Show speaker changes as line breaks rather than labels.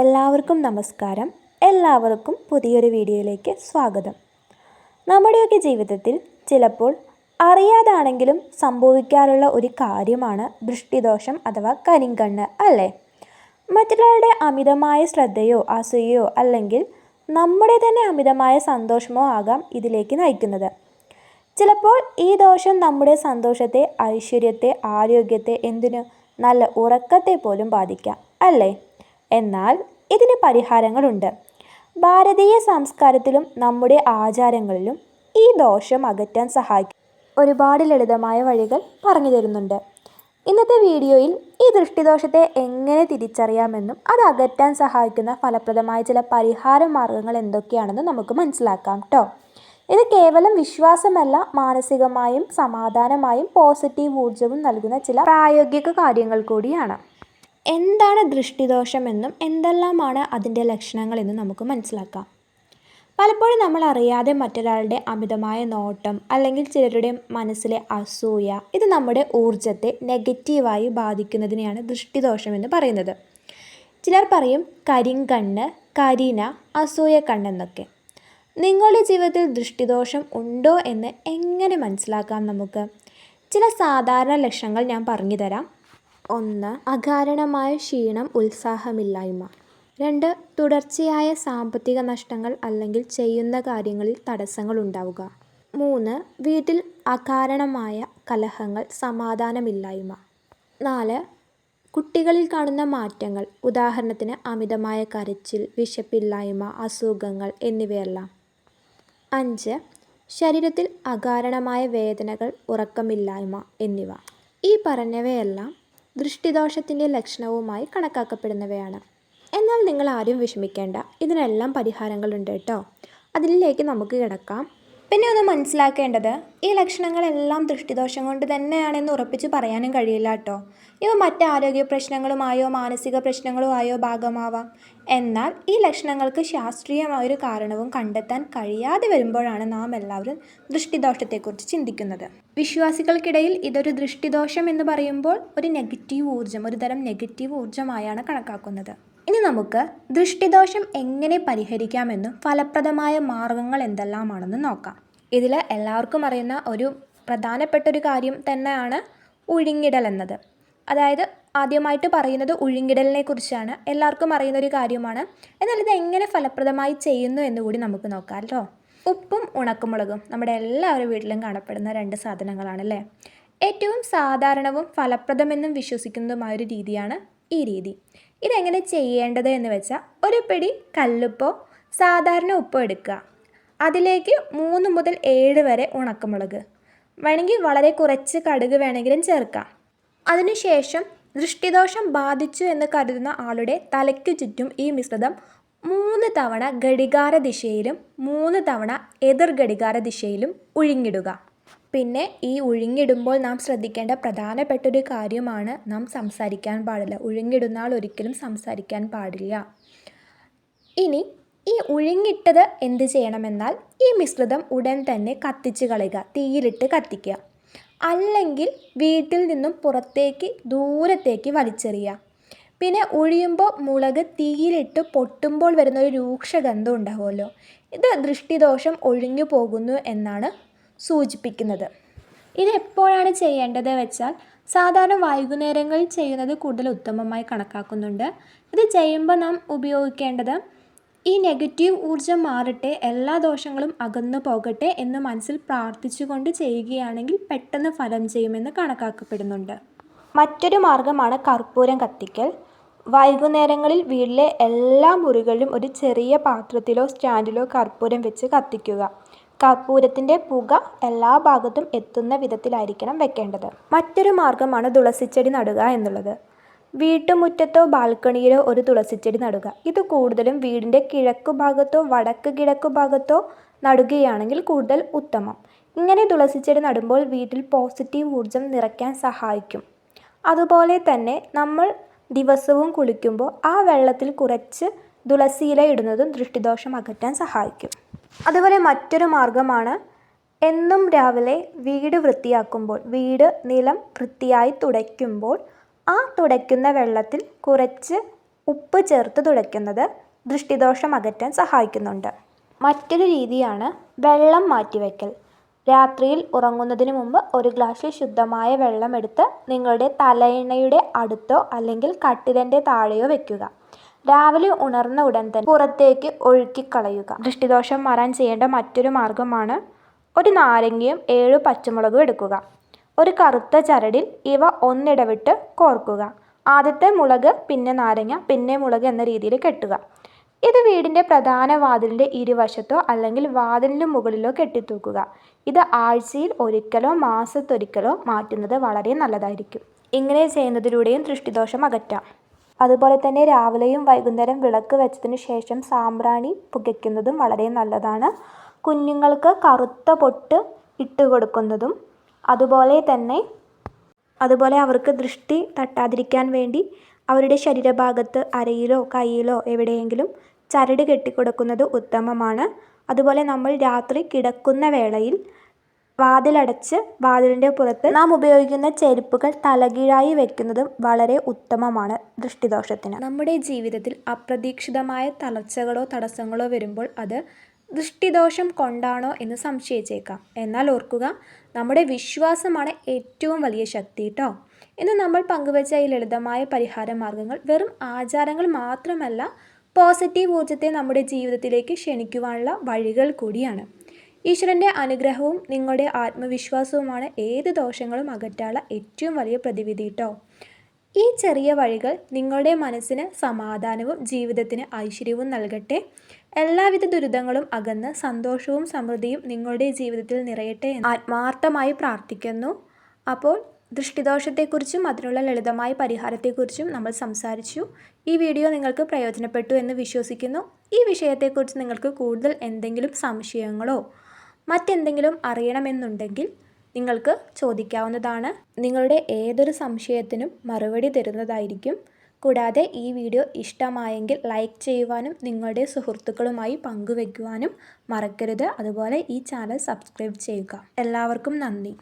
എല്ലാവർക്കും നമസ്കാരം. എല്ലാവർക്കും പുതിയൊരു വീഡിയോയിലേക്ക് സ്വാഗതം. നമ്മുടെയൊക്കെ ജീവിതത്തിൽ ചിലപ്പോൾ അറിയാതാണെങ്കിലും സംഭവിക്കാറുള്ള ഒരു കാര്യമാണ് ദൃഷ്ടിദോഷം അഥവാ കരിങ്കണ്ണ് അല്ലേ? മറ്റൊരാളുടെ അമിതമായ ശ്രദ്ധയോ അസൂയയോ അല്ലെങ്കിൽ നമ്മുടെ തന്നെ അമിതമായ സന്തോഷമോ ആകാം ഇതിലേക്ക് നയിക്കുന്നത്. ചിലപ്പോൾ ഈ ദോഷം നമ്മുടെ സന്തോഷത്തെ ഐശ്വര്യത്തെ ആരോഗ്യത്തെ എന്തിനു നല്ല ഉറക്കത്തെ പോലും ബാധിക്കാം അല്ലേ? എന്നാൽ ഇതിന് പരിഹാരങ്ങളുണ്ട്. ഭാരതീയ സംസ്കാരത്തിലും നമ്മുടെ ആചാരങ്ങളിലും ഈ ദോഷം അകറ്റാൻ സഹായിക്കും. ഒരുപാട് ലളിതമായ വഴികൾ പറഞ്ഞു തരുന്നുണ്ട്. ഇന്നത്തെ വീഡിയോയിൽ ഈ ദൃഷ്ടിദോഷത്തെ എങ്ങനെ തിരിച്ചറിയാമെന്നും അത് അകറ്റാൻ സഹായിക്കുന്ന ഫലപ്രദമായ ചില പരിഹാര മാർഗങ്ങൾ എന്തൊക്കെയാണെന്ന് നമുക്ക് മനസ്സിലാക്കാം കേട്ടോ ഇത് കേവലം വിശ്വാസമല്ല മാനസികമായും സമാധാനമായും പോസിറ്റീവ് ഊർജവും നൽകുന്ന ചില പ്രായോഗിക കാര്യങ്ങൾ കൂടിയാണ്. എന്താണ് ദൃഷ്ടിദോഷമെന്നും എന്തെല്ലാമാണ് അതിന്റെ ലക്ഷണങ്ങളെന്നും നമുക്ക് മനസ്സിലാക്കാം. പലപ്പോഴും നമ്മൾ അറിയാതെ മറ്റൊരാളുടെ അമിതമായ നോട്ടം അല്ലെങ്കിൽ ചിലരുടെ മനസ്സിലെ അസൂയ ഇത് നമ്മുടെ ഊർജത്തെ നെഗറ്റീവായി ബാധിക്കുന്നതിനെയാണ് ദൃഷ്ടിദോഷം എന്ന് പറയുന്നത്. ചിലർ പറയും കരിങ്കണ്ണ് കരിന അസൂയ കണ്ണെന്നൊക്കെ നിങ്ങളുടെ ജീവിതത്തിൽ ദൃഷ്ടിദോഷം ഉണ്ടോ എന്ന് എങ്ങനെ മനസ്സിലാക്കാം നമുക്ക്? ചില സാധാരണ ലക്ഷണങ്ങൾ ഞാൻ പറഞ്ഞു തരാം ഒന്ന് അകാരണമായ ക്ഷീണം ഉത്സാഹമില്ലായ്മ. രണ്ട് തുടർച്ചയായ സാമ്പത്തിക നഷ്ടങ്ങൾ അല്ലെങ്കിൽ ചെയ്യുന്ന കാര്യങ്ങളിൽ തടസ്സങ്ങൾ ഉണ്ടാവുക. മൂന്ന് വീട്ടിൽ അകാരണമായ കലഹങ്ങൾ സമാധാനമില്ലായ്മ. നാല് കുട്ടികളിൽ കാണുന്ന മാറ്റങ്ങൾ ഉദാഹരണത്തിന് അമിതമായ കരച്ചിൽ വിശപ്പില്ലായ്മ അസുഖങ്ങൾ എന്നിവയെല്ലാം. അഞ്ച് ശരീരത്തിൽ അകാരണമായ വേദനകൾ ഉറക്കമില്ലായ്മ എന്നിവ. ഈ പറഞ്ഞവയെല്ലാം ദൃഷ്ടിദോഷത്തിന്റെ ലക്ഷണവുമായി കണക്കാക്കപ്പെടുന്നവയാണ്. എന്നാൽ നിങ്ങൾ ആരും വിഷമിക്കേണ്ട. ഇതിനെല്ലാം പരിഹാരങ്ങളുണ്ട് കേട്ടോ. അതിലേക്ക് നമുക്ക് കിടക്കാം. പിന്നെ ഒന്ന് മനസ്സിലാക്കേണ്ടത് ഈ ലക്ഷണങ്ങളെല്ലാം ദൃഷ്ടിദോഷം കൊണ്ട് തന്നെയാണെന്ന് ഉറപ്പിച്ച് പറയാനും കഴിയില്ല കേട്ടോ. ഇവ മറ്റ് ആരോഗ്യ പ്രശ്നങ്ങളുമായോ മാനസിക പ്രശ്നങ്ങളോ ആയോ ഭാഗമാവാം. എന്നാൽ ഈ ലക്ഷണങ്ങൾക്ക് ശാസ്ത്രീയമായ ഒരു കാരണവും കണ്ടെത്താൻ കഴിയാതെ വരുമ്പോഴാണ് നാം എല്ലാവരും ദൃഷ്ടിദോഷത്തെക്കുറിച്ച് ചിന്തിക്കുന്നത്. വിശ്വാസികൾക്കിടയിൽ ഇതൊരു ദൃഷ്ടിദോഷം എന്ന് പറയുമ്പോൾ ഒരു നെഗറ്റീവ് ഊർജം ഒരു തരം നെഗറ്റീവ് ഊർജമായാണ് കണക്കാക്കുന്നത്. ഇനി നമുക്ക് ദൃഷ്ടിദോഷം എങ്ങനെ പരിഹരിക്കാമെന്നും ഫലപ്രദമായ മാർഗങ്ങൾ എന്തെല്ലാമാണെന്ന് നോക്കാം. ഇതിൽ എല്ലാവർക്കും അറിയുന്ന ഒരു പ്രധാനപ്പെട്ട ഒരു കാര്യം തന്നെയാണ് ഉഴിങ്ങിടൽ എന്നത്. അതായത് ആദ്യമായിട്ട് പറയുന്നത് ഉഴിങ്ങിടലിനെ കുറിച്ചാണ്. എല്ലാവർക്കും അറിയുന്ന ഒരു കാര്യമാണ്. എന്നാൽ ഇത് എങ്ങനെ ഫലപ്രദമായി ചെയ്യുന്നു എന്നുകൂടി നമുക്ക് നോക്കാം ഉപ്പും ഉണക്കമുളകും നമ്മുടെ എല്ലാവരുടെ വീട്ടിലും കാണപ്പെടുന്ന രണ്ട് സാധനങ്ങളാണ് അല്ലേ? ഏറ്റവും സാധാരണവും ഫലപ്രദമെന്നും വിശ്വസിക്കുന്നതുമായ ഒരു രീതിയാണ് ഈ രീതി. ഇതെങ്ങനെ ചെയ്യേണ്ടത് എന്ന് വെച്ചാൽ ഒരു പിടി കല്ലുപ്പോ സാധാരണ ഉപ്പോ എടുക്കുക. അതിലേക്ക് മൂന്ന് മുതൽ ഏഴ് വരെ ഉണക്കമുളക്. വേണമെങ്കിൽ വളരെ കുറച്ച് കടുക് വേണമെങ്കിലും ചേർക്കാം. അതിനുശേഷം ദൃഷ്ടിദോഷം ബാധിച്ചു എന്ന് കരുതുന്ന ആളുടെ തലയ്ക്കു ചുറ്റും ഈ മിശ്രിതം മൂന്ന് തവണ ഘടികാര ദിശയിലും മൂന്ന് തവണ എതിർ ഘടികാര ദിശയിലും ഉഴിങ്ങിടുക. പിന്നെ ഈ ഉഴുങ്ങിടുമ്പോൾ നാം ശ്രദ്ധിക്കേണ്ട പ്രധാനപ്പെട്ട ഒരു കാര്യമാണ് നാം സംസാരിക്കാൻ പാടില്ല. ഉഴിങ്ങിടുന്ന ആൾ ഒരിക്കലും സംസാരിക്കാൻ പാടില്ല. ഇനി ഈ ഉഴുങ്ങിട്ടത് എന്ത് ചെയ്യണമെന്നാൽ ഈ മിശ്രിതം ഉടൻ തന്നെ കത്തിച്ച് കളയുക തീയിലിട്ട് കത്തിക്കുക. അല്ലെങ്കിൽ വീട്ടിൽ നിന്നും പുറത്തേക്ക് ദൂരത്തേക്ക് വലിച്ചെറിയുക. പിന്നെ ഒഴിയുമ്പോൾ മുളക് തീയിലിട്ട് പൊട്ടുമ്പോൾ വരുന്ന ഒരു രൂക്ഷഗന്ധം ഉണ്ടാവുമല്ലോ. ഇത് ദൃഷ്ടിദോഷം ഒഴിഞ്ഞു പോകുന്നു എന്നാണ് സൂചിപ്പിക്കുന്നത്. ഇത് എപ്പോഴാണ് ചെയ്യേണ്ടത് വെച്ചാൽ സാധാരണ വൈകുന്നേരങ്ങളിൽ ചെയ്യുന്നത് കൂടുതൽ ഉത്തമമായി കണക്കാക്കുന്നുണ്ട്. ഇത് ചെയ്യുമ്പോൾ നാം ഉപയോഗിക്കേണ്ടത് ഈ നെഗറ്റീവ് ഊർജം മാറട്ടെ എല്ലാ ദോഷങ്ങളും അകന്നു പോകട്ടെ എന്ന് മനസ്സിൽ പ്രാർത്ഥിച്ചുകൊണ്ട് ചെയ്യുകയാണെങ്കിൽ പെട്ടെന്ന് ഫലം ചെയ്യുമെന്ന് കണക്കാക്കപ്പെടുന്നുണ്ട്. മറ്റൊരു മാർഗമാണ് കർപ്പൂരം കത്തിക്കൽ. വൈകുന്നേരങ്ങളിൽ വീട്ടിലെ എല്ലാ മുറികളിലും ഒരു ചെറിയ പാത്രത്തിലോ സ്റ്റാൻഡിലോ കർപ്പൂരം വെച്ച് കത്തിക്കുക. കർപ്പൂരത്തിന്റെ പുക എല്ലാ ഭാഗത്തും എത്തുന്ന വിധത്തിലായിരിക്കണം വെക്കേണ്ടത്. മറ്റൊരു മാർഗമാണ് തുളസിച്ചെടി നടുക എന്നുള്ളത്. വീട്ടുമുറ്റത്തോ ബാൽക്കണിയിലോ ഒരു തുളസിച്ചെടി നടുക. ഇത് കൂടുതലും വീടിന്റെ കിഴക്കു ഭാഗത്തോ വടക്ക് കിഴക്കു ഭാഗത്തോ നടുകയാണെങ്കിൽ കൂടുതൽ ഉത്തമം. ഇങ്ങനെ തുളസിച്ചെടി നടുമ്പോൾ വീട്ടിൽ പോസിറ്റീവ് ഊർജം നിറയ്ക്കാൻ സഹായിക്കും. അതുപോലെ തന്നെ നമ്മൾ ദിവസവും കുളിക്കുമ്പോൾ ആ വെള്ളത്തിൽ കുറച്ച് തുളസിയില ഇടുന്നതും ദൃഷ്ടിദോഷം അകറ്റാൻ സഹായിക്കും. അതുപോലെ മറ്റൊരു മാർഗമാണ് എന്നും രാവിലെ വീട് വൃത്തിയാക്കുമ്പോൾ വീട് നിലം വൃത്തിയായി തുടയ്ക്കുമ്പോൾ ആ തുടയ്ക്കുന്ന വെള്ളത്തിൽ കുറച്ച് ഉപ്പ് ചേർത്ത് തുടയ്ക്കുന്നത് ദൃഷ്ടിദോഷം അകറ്റാൻ സഹായിക്കുന്നുണ്ട്. മറ്റൊരു രീതിയാണ് വെള്ളം മാറ്റിവെക്കൽ. രാത്രിയിൽ ഉറങ്ങുന്നതിന് മുമ്പ് ഒരു ഗ്ലാസ്സിൽ ശുദ്ധമായ വെള്ളം എടുത്ത് നിങ്ങളുടെ തലയിണയുടെ അടുത്തോ അല്ലെങ്കിൽ കട്ടിലിന്റെ താഴെയോ വെക്കുക. രാവിലെ ഉണർന്ന ഉടൻ തന്നെ പുറത്തേക്ക് ഒഴുക്കിക്കളയുക. ദൃഷ്ടിദോഷം മാറാൻ ചെയ്യേണ്ട മറ്റൊരു മാർഗമാണ് ഒരു നാരങ്ങയും ഏഴ് പച്ചമുളകും എടുക്കുക. ഒരു കറുത്ത ചരടിൽ ഇവ ഒന്നിടവിട്ട് കോർക്കുക. ആദ്യത്തെ മുളക് പിന്നെ നാരങ്ങ പിന്നെ മുളക് എന്ന രീതിയിൽ കെട്ടുക. ഇത് വീടിന്റെ പ്രധാന വാതിലിന്റെ ഇരുവശത്തോ അല്ലെങ്കിൽ വാതിലിന് മുകളിലോ കെട്ടിത്തൂക്കുക. ഇത് ആഴ്ചയിൽ ഒരിക്കലോ മാസത്തൊരിക്കലോ മാറ്റുന്നത് വളരെ നല്ലതായിരിക്കും. ഇങ്ങനെ ചെയ്യുന്നതിലൂടെയും ദൃഷ്ടിദോഷം അകറ്റാം. അതുപോലെ തന്നെ രാവിലെയും വൈകുന്നേരം വിളക്ക് വെച്ചതിന് ശേഷം സാമ്പ്രാണി പുകയ്ക്കുന്നതും വളരെ നല്ലതാണ്. കുഞ്ഞുങ്ങൾക്ക് കറുത്ത പൊട്ട് ഇട്ട് കൊടുക്കുന്നതും അതുപോലെ തന്നെ അതുപോലെ അവർക്ക് ദൃഷ്ടി തട്ടാതിരിക്കാൻ വേണ്ടി അവരുടെ ശരീരഭാഗത്ത് അരയിലോ കൈയിലോ എവിടെയെങ്കിലും ചരട് കെട്ടിക്കൊടുക്കുന്നത് ഉത്തമമാണ്. അതുപോലെ നമ്മൾ രാത്രി കിടക്കുന്ന വേളയിൽ വാതിലടച്ച് വാതിലിന്റെ പുറത്ത് നാം ഉപയോഗിക്കുന്ന ചെരുപ്പുകൾ തലകീഴായി വെക്കുന്നതും വളരെ ഉത്തമമാണ് ദൃഷ്ടിദോഷത്തിന്. നമ്മുടെ ജീവിതത്തിൽ അപ്രതീക്ഷിതമായ തളർച്ചകളോ തടസ്സങ്ങളോ വരുമ്പോൾ അത് ദൃഷ്ടിദോഷം കൊണ്ടാണോ എന്ന് സംശയിച്ചേക്കാം. എന്നാൽ ഓർക്കുക നമ്മുടെ വിശ്വാസമാണ് ഏറ്റവും വലിയ ശക്തി കേട്ടോ ഇന്ന് നമ്മൾ പങ്കുവച്ച ഈ ലളിതമായ പരിഹാര മാർഗങ്ങൾ വെറും ആചാരങ്ങൾ മാത്രമല്ല പോസിറ്റീവ് ഊർജത്തെ നമ്മുടെ ജീവിതത്തിലേക്ക് ക്ഷണിക്കുവാനുള്ള വഴികൾ കൂടിയാണ്. ഈശ്വരന്റെ അനുഗ്രഹവും നിങ്ങളുടെ ആത്മവിശ്വാസവുമാണ് ഏത് ദോഷങ്ങളും അകറ്റാനുള്ള ഏറ്റവും വലിയ പ്രതിവിധി കേട്ടോ ഈ ചെറിയ വഴികൾ നിങ്ങളുടെ മനസ്സിന് സമാധാനവും ജീവിതത്തിന് ഐശ്വര്യവും നൽകട്ടെ. എല്ലാവിധ ദുരിതങ്ങളും അകന്ന് സന്തോഷവും സമൃദ്ധിയും നിങ്ങളുടെ ജീവിതത്തിൽ നിറയട്ടെ എന്ന് ആത്മാർത്ഥമായി പ്രാർത്ഥിക്കുന്നു. അപ്പോൾ ദൃഷ്ടിദോഷത്തെക്കുറിച്ചും അതിനുള്ള ലളിതമായ പരിഹാരത്തെക്കുറിച്ചും നമ്മൾ സംസാരിച്ചു. ഈ വീഡിയോ നിങ്ങൾക്ക് പ്രയോജനപ്പെട്ടു എന്ന് വിശ്വസിക്കുന്നു. ഈ വിഷയത്തെക്കുറിച്ച് നിങ്ങൾക്ക് കൂടുതൽ എന്തെങ്കിലും സംശയങ്ങളോ മറ്റെന്തെങ്കിലും അറിയണമെന്നുണ്ടെങ്കിൽ നിങ്ങൾക്ക് ചോദിക്കാവുന്നതാണ്. നിങ്ങളുടെ ഏതൊരു സംശയത്തിനും മറുപടി തരുന്നതായിരിക്കും. കൂടാതെ ഈ വീഡിയോ ഇഷ്ടമായെങ്കിൽ ലൈക്ക് ചെയ്യുവാനും നിങ്ങളുടെ സുഹൃത്തുക്കളുമായി പങ്കുവയ്ക്കുവാനും മറക്കരുത്. അതുപോലെ ഈ ചാനൽ സബ്സ്ക്രൈബ് ചെയ്യുക. എല്ലാവർക്കും നന്ദി.